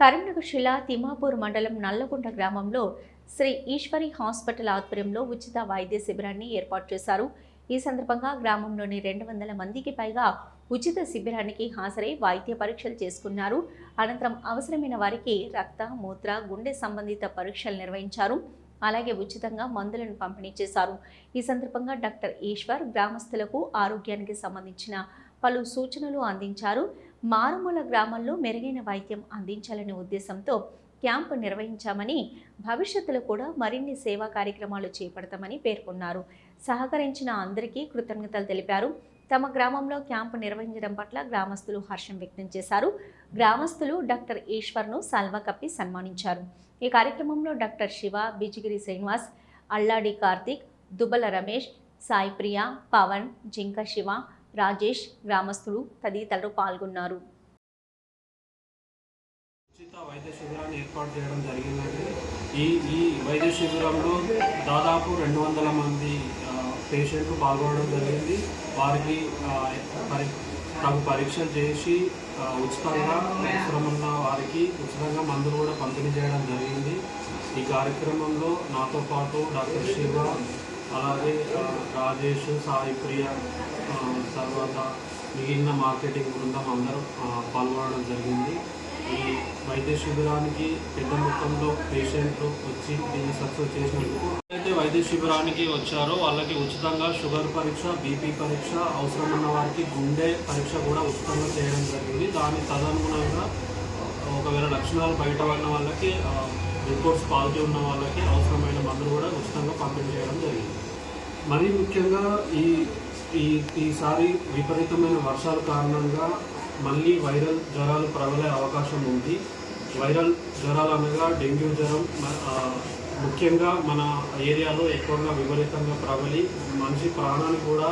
కరీంనగర్ జిల్లా తిమాపూర్ మండలం నల్లగొండ గ్రామంలో శ్రీ ఈశ్వరి హాస్పిటల్ ఆధ్వర్యంలో ఉచిత వైద్య శిబిరాన్ని ఏర్పాటు చేశారు. ఈ సందర్భంగా గ్రామంలోని రెండు వందల మందికి పైగా ఉచిత శిబిరానికి హాజరై వైద్య పరీక్షలు చేసుకున్నారు. అనంతరం అవసరమైన వారికి రక్త మూత్ర గుండె సంబంధిత పరీక్షలు నిర్వహించారు. అలాగే ఉచితంగా మందులను పంపిణీ చేశారు. ఈ సందర్భంగా డాక్టర్ ఈశ్వర్ గ్రామస్తులకు ఆరోగ్యానికి సంబంధించిన పలు సూచనలు అందించారు. మారుమూల గ్రామాల్లో మెరుగైన వైద్యం అందించాలనే ఉద్దేశంతో క్యాంపు నిర్వహించామని భవిష్యత్తులో కూడా మరిన్ని సేవా కార్యక్రమాలు చేపడతామని పేర్కొన్నారు. సహకరించిన అందరికీ కృతజ్ఞతలు తెలిపారు. తమ గ్రామంలో క్యాంపు నిర్వహించడం పట్ల గ్రామస్తులు హర్షం వ్యక్తం చేశారు. గ్రామస్తులు డాక్టర్ ఈశ్వర్ను సల్వా కప్పి సన్మానించారు. ఈ కార్యక్రమంలో డాక్టర్ శివ బిజిగిరి శ్రీనివాస్ అల్లాడి కార్తిక్ దుబల రమేష్ సాయిప్రియ పవన్ జింక శివ రాజేష్ గ్రామస్తులు తదితరులు పాల్గొన్నారు. ఉచిత వైద్య శిబిరాన్ని ఏర్పాటు చేయడం జరిగిందండి. ఈ ఈ వైద్య శిబిరంలో దాదాపు రెండు వందల మంది పేషెంట్లు పాల్గొనడం జరిగింది. వారికి తగు పరీక్షలు చేసి ఉచితంగా అవసరమున్న వారికి ఉచితంగా మందులు కూడా పంపిణీ చేయడం జరిగింది. ఈ కార్యక్రమంలో నాతో పాటు డాక్టర్ శివ అలాగే రాజేష్ సాయి ప్రియ తర్వాత మిగిలిన మార్కెటింగ్ బృందం అందరూ పాల్గొనడం జరిగింది. ఈ వైద్య శిబిరానికి పెద్ద మొత్తంలో పేషెంట్లు వచ్చి దీన్ని సక్సెస్ చేసినందుకు. అయితే వైద్య శిబిరానికి వచ్చారో వాళ్ళకి ఉచితంగా షుగర్ పరీక్ష బీపీ పరీక్ష అవసరం ఉన్న వారికి గుండె పరీక్ష కూడా ఉచితంగా చేయడం జరిగింది. దాని తదనుగుణంగా ఒకవేళ లక్షణాలు బయట పడిన వాళ్ళకి రిపోర్ట్స్ పాజిటివ్ ఉన్న వాళ్ళకి అవసరమైన మందులు కూడా ఉచితంగా పంపిణీ చేయడం జరిగింది. మరీ ముఖ్యంగా ఈ ఈ ఈసారి విపరీతమైన వర్షాల కారణంగా మళ్ళీ వైరల్ జ్వరాలు ప్రబలే అవకాశం ఉంది. వైరల్ జ్వరాలు అనగా డెంగ్యూ జ్వరం మ- ముఖ్యంగా మన ఏరియాలో ఎక్కువగా విపరీతంగా ప్రబలి మనిషి ప్రాణాన్ని కూడా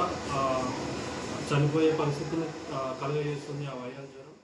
చనిపోయే పరిస్థితిని కలుగజేస్తుంది ఆ వైరల్ జ్వరం.